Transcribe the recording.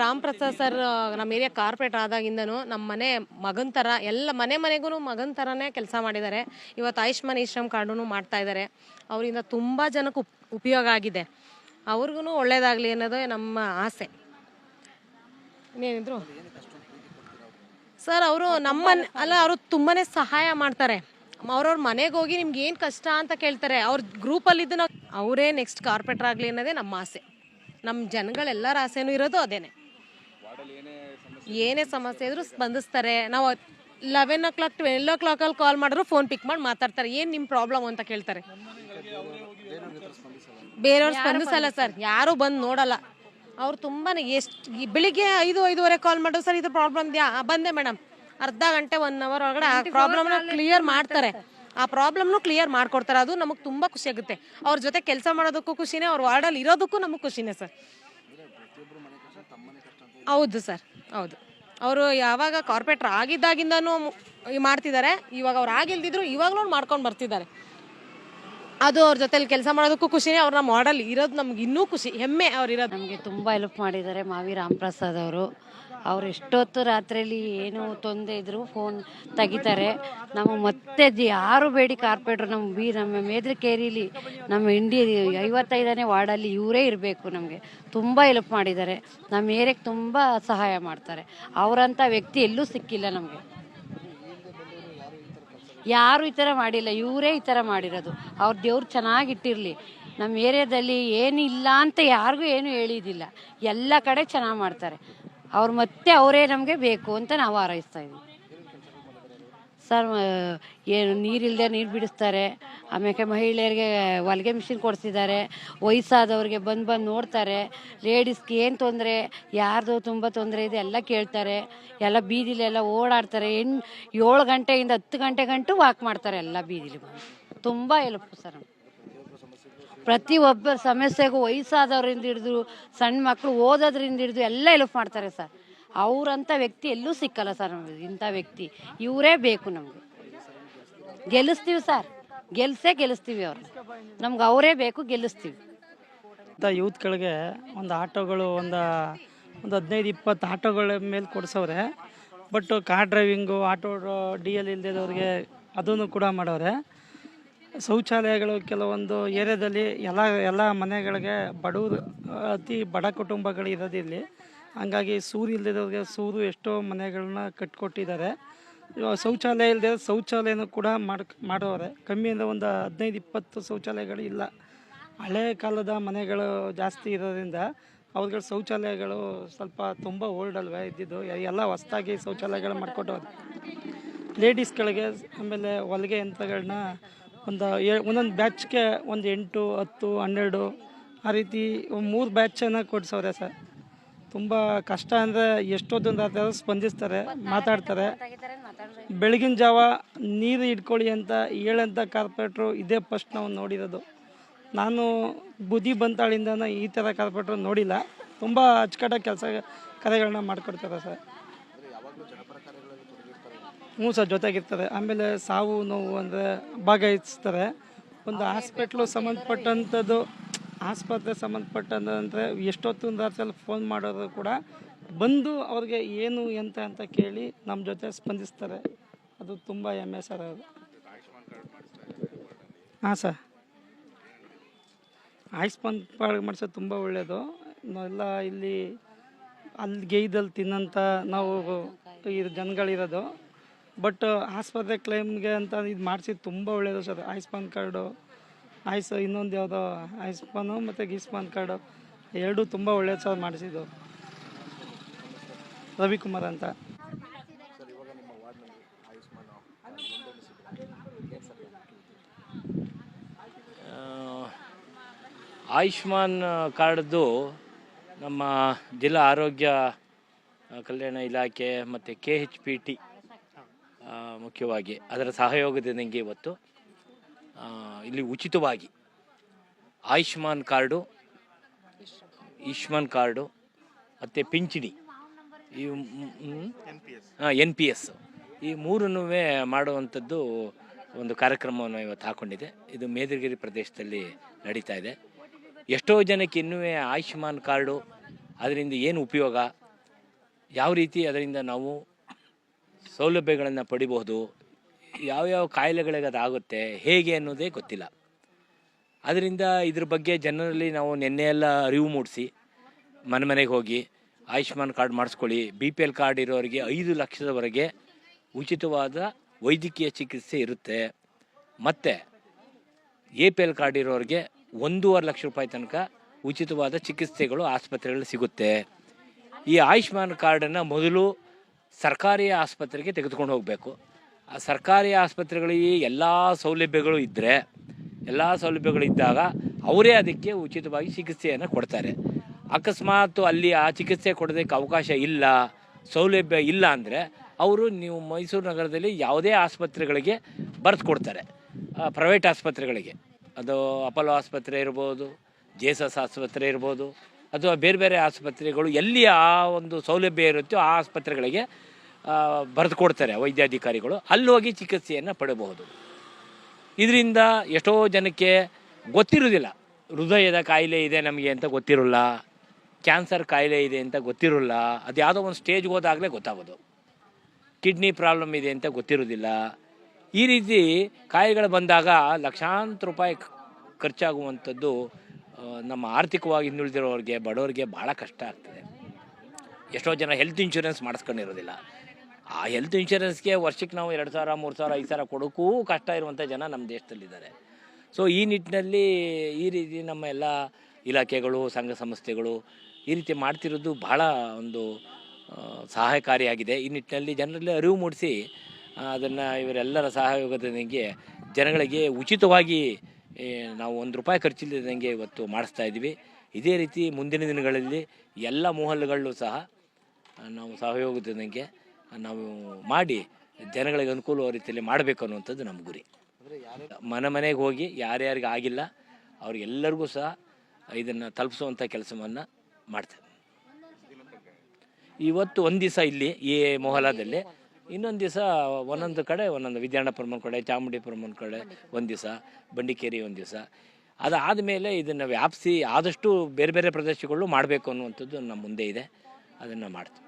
Ram Prasad sir, ನಮ್ಮ area corporate ಆದಾಗಿಂದನು ನಮ್ಮ ಮನೆ ಮಗನ ಥರ ಎಲ್ಲ ಮನೆ ಮನೆಗೂ ಮಗನ ಥರನೇ ಕೆಲಸ ಮಾಡಿದ್ದಾರೆ. ಇವತ್ತು ಆಯುಷ್ಮಾನ್ ಇಶ್ರಮ್ ಕಾರ್ಡು ಮಾಡ್ತಾ ಇದ್ದಾರೆ. ಅವರಿಂದ ತುಂಬ ಜನಕ್ಕೆ ಉಪ್, ಉಪಯೋಗ ಆಗಿದೆ. ಅವ್ರಿಗೂ ಒಳ್ಳೇದಾಗಲಿ ಅನ್ನೋದೇ ನಮ್ಮ ಆಸೆ. ಇನ್ನೇನಿದ್ರು? ಸರ್, ಅವರು ನಮ್ಮ ಅಲ್ಲ, ಅವರು ತುಂಬಾ ಸಹಾಯ ಮಾಡ್ತಾರೆ. ಅವ್ರವ್ರ ಮನೆಗೆ ಹೋಗಿ ನಿಮ್ಗೆ ಏನು ಕಷ್ಟ ಅಂತ ಕೇಳ್ತಾರೆ. ಅವ್ರ ಗ್ರೂಪಲ್ಲಿದ್ದು ನಾವು, ಅವರೇ ನೆಕ್ಸ್ಟ್ ಕಾರ್ಪೊರೇಟರ್ ಆಗಲಿ ಅನ್ನೋದೇ ನಮ್ಮ ಆಸೆ. ನಮ್ಮ ಜನಗಳೆಲ್ಲರ ಆಸೆನೂ ಇರೋದು ಅದೇನೆ. ಏನೇ ಸಮಸ್ಯೆ ಇದ್ರೂ ಸ್ಪಂದಿಸ್ತಾರೆ. ನಾವು ಲೆವೆನ್ ಓ ಕ್ಲಾಕ್ ಟ್ವೆಲ್ ಓ ಕ್ಲಾಕಲ್ಲಿ ಕಾಲ್ ಮಾಡಿದ್ರು ಫೋನ್ ಪಿಕ್ ಮಾಡಿ ಮಾತಾಡ್ತಾರೆ. ಏನು ನಿಮ್ಮ ಪ್ರಾಬ್ಲಮ್ ಅಂತ ಕೇಳ್ತಾರೆ. ಬೇರೆಯವ್ರು ಸ್ಪಂದಿಸಲ್ಲ ಸರ್. ಯಾರು ಬಂದು ನೋಡಲ್ಲ. ಅವ್ರು ತುಂಬಾನೇ ಎಷ್ಟು ಬೆಳಿಗ್ಗೆ ಐದು ಐದುವರೆ ಕಾಲ್ ಮಾಡಿದ್ರು ಸರ್ ಇದು ಪ್ರಾಬ್ಲಮ್ ಇದೆಯಾ ಬಂದೆ ಮೇಡಮ್ ಅರ್ಧ ಗಂಟೆ ಒನ್ ಅವರ್ ಒಳಗಡೆ ಆ ಪ್ರಾಬ್ಲಮ್ನ ಕ್ಲಿಯರ್ ಮಾಡ್ತಾರೆ ಆ ಪ್ರಾಬ್ಲಮ್ನು ಕ್ಲಿಯರ್ ಮಾಡ್ಕೊಡ್ತಾರೆ. ಅದು ನಮಗೆ ತುಂಬಾ ಖುಷಿ ಆಗುತ್ತೆ. ಅವ್ರ ಜೊತೆ ಕೆಲಸ ಮಾಡೋದಕ್ಕೂ ಖುಷಿನೇ, ಅವ್ರ ವಾರ್ಡಲ್ಲಿ ಇರೋದಕ್ಕೂ ನಮಗೆ ಖುಷಿನೇ ಸರ್. ಹೌದು ಸರ್, ಹೌದು. ಅವರು ಯಾವಾಗ ಕಾರ್ಪೊರೇಟರ್ ಆಗಿದ್ದಾಗಿಂದನೂ ಮಾಡ್ತಿದ್ದಾರೆ. ಇವಾಗ ಅವ್ರು ಆಗಿಲ್ದಿದ್ರು ಇವಾಗಲೂ ಮಾಡ್ಕೊಂಡು ಬರ್ತಿದ್ದಾರೆ. ಅದು ಅವ್ರ ಜೊತೆಲಿ ಕೆಲಸ ಮಾಡೋದಕ್ಕೂ ಖುಷಿನೇ ನಮ್ಮ ಮಾಡಲ್ ಇರೋದು ನಮ್ಗೆ ಇನ್ನೂ ಖುಷಿ, ಹೆಮ್ಮೆ ಅವ್ರು ಇರೋದು. ನಮಗೆ ತುಂಬ ಹೆಲ್ಪ್ ಮಾಡಿದ್ದಾರೆ ಮಾವಿ ರಾಮಪ್ರಸಾದ್ ಅವರು. ಅವ್ರು ಎಷ್ಟೊತ್ತು ರಾತ್ರಿಯಲ್ಲಿ ಏನು ತೊಂದರೆ ಇದ್ರು ಫೋನ್ ತೆಗಿತಾರೆ. ನಮಗೆ ಮತ್ತೆ ಯಾರು ಬೇಡಿ ಕಾರ್ಪೊರೇಟ್ರು ನಮ್ಮ ಬಿ ನಮ್ಮ ಮೇದ್ರಿಕೇರಿಲಿ, ನಮ್ಮ ಇಂಡಿ ಐವತ್ತೈದನೇ ವಾರ್ಡಲ್ಲಿ ಇವರೇ ಇರಬೇಕು ನಮಗೆ. ತುಂಬ ಹೆಲ್ಪ್ ಮಾಡಿದ್ದಾರೆ. ನಮ್ಮ ಏರಿಯಾಗೆ ತುಂಬ ಸಹಾಯ ಮಾಡ್ತಾರೆ. ಅವರಂಥ ವ್ಯಕ್ತಿ ಎಲ್ಲೂ ಸಿಕ್ಕಿಲ್ಲ ನಮಗೆ. ಯಾರು ಈ ಥರ ಮಾಡಿಲ್ಲ, ಇವರೇ ಈ ಥರ ಮಾಡಿರೋದು. ಅವ್ರ ದೇವ್ರು ಚೆನ್ನಾಗಿಟ್ಟಿರಲಿ. ನಮ್ಮ ಏರಿಯಾದಲ್ಲಿ ಏನು ಇಲ್ಲ ಅಂತ ಯಾರಿಗೂ ಏನು ಹೇಳಿದಿಲ್ಲ. ಎಲ್ಲ ಕಡೆ ಚೆನ್ನಾಗಿ ಮಾಡ್ತಾರೆ. ಅವ್ರು ಮತ್ತೆ ಅವರೇ ನಮಗೆ ಬೇಕು ಅಂತ ನಾವು ಹಾರೈಸ್ತಾ ಇದ್ದೀವಿ. ಸರ್ ಏನು ನೀರಿಲ್ಲದೆ ನೀರು ಬಿಡಿಸ್ತಾರೆ. ಆಮೇಲೆ ಮಹಿಳೆಯರಿಗೆ ಹೊಲಿಗೆ ಮಿಷಿನ್ ಕೊಡಿಸಿದ್ದಾರೆ. ವಯಸ್ಸಾದವ್ರಿಗೆ ಬಂದು ಬಂದು ನೋಡ್ತಾರೆ. ಲೇಡೀಸ್ಗೆ ಏನು ತೊಂದರೆ? ಯಾರ್ದು ತುಂಬ ತೊಂದರೆ ಇದೆ ಎಲ್ಲ ಕೇಳ್ತಾರೆ. ಎಲ್ಲ ಬೀದಿಲೆಲ್ಲ ಓಡಾಡ್ತಾರೆ. ಎಂಟು ಏಳು ಗಂಟೆಯಿಂದ ಹತ್ತು ಗಂಟೆ ಗಂಟು ವಾಕ್ ಮಾಡ್ತಾರೆ ಎಲ್ಲ ಬೀದಿಲಿ ಬಂದು. ತುಂಬ ಹೆಲ್ಪ್ ಸರ್ ಪ್ರತಿಯೊಬ್ಬರ ಸಮಸ್ಯೆಗೂ ವಯಸ್ಸಾದವ್ರಿಂದ ಹಿಡಿದು, ಸಣ್ಣ ಮಕ್ಕಳು ಓದೋದ್ರಿಂದ ಹಿಡಿದು ಎಲ್ಲ ಹೆಲ್ಪ್ ಮಾಡ್ತಾರೆ ಸರ್. ಅವರಂಥ ವ್ಯಕ್ತಿ ಎಲ್ಲೂ ಸಿಕ್ಕಲ್ಲ ಸರ್ ನಮಗೆ, ಇಂಥ ವ್ಯಕ್ತಿ. ಇವರೇ ಬೇಕು ನಮಗೆ. ಗೆಲ್ಲಿಸ್ತೀವಿ ಸರ್. ಗೆಲ್ಲಿಸೇ ಗೆಲ್ಲಿಸ್ತೀವಿ ಅವ್ರು. ನಮ್ಗೆ ಅವರೇ ಬೇಕು, ಗೆಲ್ಲಿಸ್ತೀವಿ. ಇಂಥ ಯೂತ್ಗಳಿಗೆ ಒಂದು ಆಟೋಗಳು, ಒಂದು ಒಂದು ಹದಿನೈದು, ಇಪ್ಪತ್ತು ಆಟೋಗಳ ಮೇಲೆ ಕೊಡಿಸೋರೆ but car driving auto D L ಇಲ್ದೇದವ್ರಿಗೆ ಅದನ್ನು ಕೂಡ ಮಾಡವ್ರೆ. ಶೌಚಾಲಯಗಳು ಕೆಲವೊಂದು ಏರಿಯಾದಲ್ಲಿ ಎಲ್ಲ ಎಲ್ಲ ಮನೆಗಳಿಗೆ ಬಡವರು, ಅತಿ ಬಡ ಕುಟುಂಬಗಳು ಇರೋದಿಲ್ಲಿ ಹಂಗಾಗಿ ಸೂರು ಇಲ್ಲದಿರೋರಿಗೆ ಸೂರು ಎಷ್ಟೋ ಮನೆಗಳನ್ನ ಕಟ್ಕೊಟ್ಟಿದ್ದಾರೆ. ಶೌಚಾಲಯ ಇಲ್ಲದೆ ಶೌಚಾಲಯನೂ ಕೂಡ ಮಾಡ್ ಮಾಡೋರೆ ಕಮ್ಮಿ ಅಂದರೆ ಒಂದು ಹದಿನೈದು, ಇಪ್ಪತ್ತು ಶೌಚಾಲಯಗಳು ಇಲ್ಲ. ಹಳೆ ಕಾಲದ ಮನೆಗಳು ಜಾಸ್ತಿ ಇರೋದ್ರಿಂದ ಅವ್ರಿಗೆ ಶೌಚಾಲಯಗಳು ಸ್ವಲ್ಪ ತುಂಬ ಓಲ್ಡ್ ಅಲ್ವೇ ಇದ್ದಿದ್ದು. ಎಲ್ಲ ಹೊಸ್ದಾಗಿ ಶೌಚಾಲಯಗಳು ಮಾಡಿಕೊಟ್ಟವ್ರೆ. ಲೇಡೀಸ್ಗಳಿಗೆ ಆಮೇಲೆ ಹೊಲಿಗೆ ಯಂತ್ರಗಳನ್ನ ಒಂದು ಏ ಒಂದೊಂದು ಬ್ಯಾಚ್ಗೆ ಒಂದು ಎಂಟು, ಹತ್ತು, ಹನ್ನೆರಡು, ಆ ರೀತಿ ಮೂರು ಬ್ಯಾಚನ್ನು ಕೊಡ್ಸವ್ರೆ ಸರ್. ತುಂಬ ಕಷ್ಟ ಅಂದರೆ ಎಷ್ಟೊತ್ತೊಂದು ಆದರೂ ಸ್ಪಂದಿಸ್ತಾರೆ, ಮಾತಾಡ್ತಾರೆ. ಬೆಳಗಿನ ಜಾವ ನೀರು ಇಟ್ಕೊಳ್ಳಿ ಅಂತ ಹೇಳಂಥ ಕಾರ್ಪೊರೇಟ್ರು ಇದೇ ಫಸ್ಟ್ ನಾವು ನೋಡಿರೋದು. ನಾನು ಬುದ್ಧಿ ಬಂತಾಳಿಂದ ಈ ಥರ ಕಾರ್ಪೊರೇಟ್ರು ನೋಡಿಲ್ಲ. ತುಂಬ ಅಚ್ಚುಕಟ್ಟಾಗಿ ಕೆಲಸ ಕರೆಗಳನ್ನ ಮಾಡಿಕೊಡ್ತಾರೆ ಸರ್. ಹ್ಞೂ ಸರ್ ಆಮೇಲೆ ಸಾವು ನೋವು ಅಂದರೆ ಭಾಗವಹಿಸ್ತಾರೆ ಒಂದು ಹಾಸ್ಪಿಟ್ಲು ಸಂಬಂಧಪಟ್ಟಂಥದ್ದು, ಆಸ್ಪತ್ರೆ ಸಂಬಂಧಪಟ್ಟಂದ್ರೆ ಎಷ್ಟೊತ್ತು ರಾತ್ರಿಯಲ್ಲಿ ಫೋನ್ ಮಾಡೋದು ಕೂಡ ಬಂದು ಅವ್ರಿಗೆ ಏನು, ಎಂತ ಅಂತ ಕೇಳಿ ನಮ್ಮ ಜೊತೆ ಸ್ಪಂದಿಸ್ತಾರೆ. ಅದು ತುಂಬ ಹೆಮ್ಮೆ ಸರ್ ಅದು. ಹಾಂ ಸರ್. ಆಯುಷ್ಮಾನ್ ಕಾರ್ಡ್ ಮಾಡಿಸೋದು ತುಂಬ ಒಳ್ಳೆಯದು ನಾವೆಲ್ಲ ಇಲ್ಲಿ ಅಲ್ಲಿ ಗೈದಲ್ಲಿ ತಿನ್ನಂಥ ನಾವು ಇರೋ ಜನಗಳಿರೋದು. ಬಟ್ ಆಸ್ಪತ್ರೆ ಕ್ಲೈಮ್ಗೆ ಅಂತ ಇದು ಮಾಡಿಸಿದ್ದು ತುಂಬ ಒಳ್ಳೆಯದು ಸರ್. ಆಯುಷ್ಮಾನ್ ಕಾರ್ಡು ಆಯುಷ್ ಇನ್ನೊಂದು ಯಾವುದೋ ಆಯುಷ್ಮಾನು ಮತ್ತು ಗೀಸ್ಮಾನ್ ಕಾರ್ಡು, ಎರಡೂ ತುಂಬ ಒಳ್ಳೆಯದು ಸರ್ ಮಾಡಿಸಿದ್ದು. ರವಿಕುಮಾರ್ ಅಂತ. ಆಯುಷ್ಮಾನ್ ಕಾರ್ಡ್ದು ನಮ್ಮ ಜಿಲ್ಲಾ ಆರೋಗ್ಯ ಕಲ್ಯಾಣ ಇಲಾಖೆ ಮತ್ತು ಕೆ ಎಚ್ ಪಿ ಟಿ ಮುಖ್ಯವಾಗಿ ಅದರ ಸಹಯೋಗದೊಂದಿಗೆ ಇವತ್ತು. ಇಲ್ಲಿ ಉಚಿತವಾಗಿ ಆಯುಷ್ಮಾನ್ ಕಾರ್ಡು ಆಯುಷ್ಮಾನ್ ಕಾರ್ಡು ಮತ್ತು ಪಿಂಚಣಿ. ಈ ಎನ್ ಪಿ ಎಸ್ ಈ ಮೂರನ್ನೂ ಮಾಡುವಂಥದ್ದು ಒಂದು ಕಾರ್ಯಕ್ರಮವನ್ನು ಇವತ್ತು ಹಾಕೊಂಡಿದೆ. ಇದು ಮೇದಗಿರಿ ಪ್ರದೇಶದಲ್ಲಿ ನಡೀತಾ ಇದೆ. ಎಷ್ಟೋ ಜನಕ್ಕೆ ಇನ್ನೂ ಆಯುಷ್ಮಾನ್ ಕಾರ್ಡು ಅದರಿಂದ ಏನು ಉಪಯೋಗ? ಯಾವ ರೀತಿ ಅದರಿಂದ ನಾವು ಸೌಲಭ್ಯಗಳನ್ನು ಪಡಿಬಹುದು. ಯಾವ್ಯಾವ ಕಾಯಿಲೆಗಳಿಗೆ ಅದಾಗುತ್ತೆ, ಹೇಗೆ ಅನ್ನೋದೇ ಗೊತ್ತಿಲ್ಲ. ಅದರಿಂದ ಇದ್ರ ಬಗ್ಗೆ ಜನರಲ್ಲಿ ನಾವು ನಿನ್ನೆ ಎಲ್ಲ ಅರಿವು ಮೂಡಿಸಿ, ಮನೆ ಮನೆಗೆ ಹೋಗಿ, ಆಯುಷ್ಮಾನ್ ಕಾರ್ಡ್ ಮಾಡಿಸ್ಕೊಳ್ಳಿ, ಬಿ ಪಿ ಎಲ್ ಕಾರ್ಡ್ ಇರೋರಿಗೆ ಐದು ಲಕ್ಷದವರೆಗೆ ಉಚಿತವಾದ ವೈದ್ಯಕೀಯ ಚಿಕಿತ್ಸೆ ಇರುತ್ತೆ. ಮತ್ತು ಎ ಪಿ ಎಲ್ ಕಾರ್ಡ್ ಇರೋರಿಗೆ ಒಂದೂವರೆ ಲಕ್ಷ ರೂಪಾಯಿ ತನಕ ಉಚಿತವಾದ ಚಿಕಿತ್ಸೆಗಳು ಆಸ್ಪತ್ರೆಗಳಲ್ಲಿ ಸಿಗುತ್ತೆ. ಈ ಆಯುಷ್ಮಾನ್ ಕಾರ್ಡನ್ನು ಮೊದಲು ಸರ್ಕಾರಿ ಆಸ್ಪತ್ರೆಗೆ ತೆಗೆದುಕೊಂಡು ಹೋಗಬೇಕು. ಆ ಸರ್ಕಾರಿ ಆಸ್ಪತ್ರೆಗಳಿಗೆ ಎಲ್ಲ ಸೌಲಭ್ಯಗಳು ಇದ್ದರೆ ಎಲ್ಲ ಸೌಲಭ್ಯಗಳು ಇದ್ದಾಗ ಅವರೇ ಅದಕ್ಕೆ ಉಚಿತವಾಗಿ ಚಿಕಿತ್ಸೆಯನ್ನು ಕೊಡ್ತಾರೆ. ಅಕಸ್ಮಾತ್ ಅಲ್ಲಿ ಆ ಚಿಕಿತ್ಸೆ ಕೊಡೋದಕ್ಕೆ ಅವಕಾಶ ಇಲ್ಲ, ಸೌಲಭ್ಯ ಇಲ್ಲ ಅಂದರೆ ಅವರು ನೀವು ಮೈಸೂರು ನಗರದಲ್ಲಿ ಯಾವುದೇ ಆಸ್ಪತ್ರೆಗಳಿಗೆ ಬರೆದು ಕೊಡ್ತಾರೆ. ಪ್ರೈವೇಟ್ ಆಸ್ಪತ್ರೆಗಳಿಗೆ. ಅದು ಅಪೋಲೋ ಆಸ್ಪತ್ರೆ ಇರ್ಬೋದು, ಜೇಸಸ್ ಆಸ್ಪತ್ರೆ ಇರ್ಬೋದು ಅಥವಾ ಬೇರೆ ಬೇರೆ ಆಸ್ಪತ್ರೆಗಳು ಎಲ್ಲಿ ಆ ಒಂದು ಸೌಲಭ್ಯ ಇರುತ್ತೋ ಆ ಆಸ್ಪತ್ರೆಗಳಿಗೆ ಬರೆದು ಕೊಡ್ತಾರೆ ವೈದ್ಯಾಧಿಕಾರಿಗಳು. ಅಲ್ಲಿ ಹೋಗಿ ಚಿಕಿತ್ಸೆಯನ್ನು ಪಡೆಯಬಹುದು ಇದರಿಂದ ಎಷ್ಟೋ ಜನಕ್ಕೆ ಗೊತ್ತಿರೋದಿಲ್ಲ ಹೃದಯದ ಕಾಯಿಲೆ ಇದೆ ನಮಗೆ ಅಂತ ಗೊತ್ತಿರೋಲ್ಲ. ಕ್ಯಾನ್ಸರ್ ಕಾಯಿಲೆ ಇದೆ ಅಂತ ಗೊತ್ತಿರೋಲ್ಲ. ಅದು ಯಾವುದೋ ಒಂದು ಸ್ಟೇಜ್ಗೆ ಹೋದಾಗಲೇ ಗೊತ್ತಾಗೋದು. ಕಿಡ್ನಿ ಪ್ರಾಬ್ಲಮ್ ಇದೆ ಅಂತ ಗೊತ್ತಿರೋದಿಲ್ಲ ಈ ರೀತಿ ಕಾಯಿಲೆಗಳು ಬಂದಾಗ ಲಕ್ಷಾಂತರ ರೂಪಾಯಿ ಖರ್ಚಾಗುವಂಥದ್ದು ನಮ್ಮ ಆರ್ಥಿಕವಾಗಿ ಹಿಂದುಳಿದಿರೋರಿಗೆ, ಬಡವರಿಗೆ ಭಾಳ ಕಷ್ಟ ಆಗ್ತದೆ. ಎಷ್ಟೋ ಜನ ಹೆಲ್ತ್ ಇನ್ಶೂರೆನ್ಸ್ ಮಾಡಿಸ್ಕೊಂಡಿರೋದಿಲ್ಲ. ಆ ಹೆಲ್ತ್ ಇನ್ಶೂರೆನ್ಸ್ಗೆ ವರ್ಷಕ್ಕೆ ನಾವು ಎರಡು ಸಾವಿರ, ಮೂರು ಸಾವಿರ, ಐದು ಸಾವಿರ ಕೊಡೋಕ್ಕೂ ಕಷ್ಟ ಇರುವಂಥ ಜನ ನಮ್ಮ ದೇಶದಲ್ಲಿದ್ದಾರೆ. ಸೊ ಈ ನಿಟ್ಟಿನಲ್ಲಿ ಈ ರೀತಿ ನಮ್ಮ ಎಲ್ಲ ಇಲಾಖೆಗಳು, ಸಂಘ ಸಂಸ್ಥೆಗಳು ಈ ರೀತಿ ಮಾಡ್ತಿರೋದು ಬಹಳ ಒಂದು ಸಹಾಯಕಾರಿಯಾಗಿದೆ. ಈ ನಿಟ್ಟಿನಲ್ಲಿ ಜನರಲ್ಲಿ ಅರಿವು ಮೂಡಿಸಿ ಅದನ್ನು ಇವರೆಲ್ಲರ ಸಹಯೋಗದೊಂದಿಗೆ ಜನಗಳಿಗೆ ಉಚಿತವಾಗಿ ನಾವು ಒಂದು ರೂಪಾಯಿ ಖರ್ಚಿಲ್ಲದಂಗೆ ಇವತ್ತು ಮಾಡಿಸ್ತಾ ಇದ್ದೀವಿ. ಇದೇ ರೀತಿ ಮುಂದಿನ ದಿನಗಳಲ್ಲಿ ಎಲ್ಲ ಮೊಹಲ್ಗಳಲ್ಲೂ ಸಹ ನಾವು ಸಹಯೋಗದಂಗೆ ನಾವು ಮಾಡಿ ಜನಗಳಿಗೆ ಅನುಕೂಲ ರೀತಿಯಲ್ಲಿ ಮಾಡಬೇಕು ಅನ್ನುವಂಥದ್ದು ನಮ್ಮ ಗುರಿ. ಮನೆ ಮನೆಗೆ ಹೋಗಿ ಯಾರ್ಯಾರಿಗೆ ಆಗಿಲ್ಲ, ಅವ್ರಿಗೆಲ್ಲರಿಗೂ ಸಹ ಇದನ್ನು ತಲುಪಿಸುವಂಥ ಕೆಲಸವನ್ನು ಮಾಡ್ತೇವೆ. ಇವತ್ತು ಒಂದು ದಿವಸ ಇಲ್ಲಿ ಈ ಮೊಹಲಾದಲ್ಲಿ ಇನ್ನೊಂದು ದಿವಸ ಒಂದೊಂದು ಕಡೆ, ಒಂದೊಂದು ವಿದ್ಯಾಣಪುರಮನ ಕಡೆ ಚಾಮುಂಡಿಪುರಮನ ಕಡೆ ಒಂದು ದಿವಸ, ಬಂಡಿಕೇರಿ ಒಂದು ದಿವಸ. ಅದಾದ ಮೇಲೆ ಇದನ್ನು ವ್ಯಾಪಿಸಿ ಆದಷ್ಟು ಬೇರೆ ಬೇರೆ ಪ್ರದೇಶಗಳು ಮಾಡಬೇಕು ಅನ್ನುವಂಥದ್ದು ನಮ್ಮ ಮುಂದೆ ಇದೆ. ಅದನ್ನು ಮಾಡ್ತೀವಿ.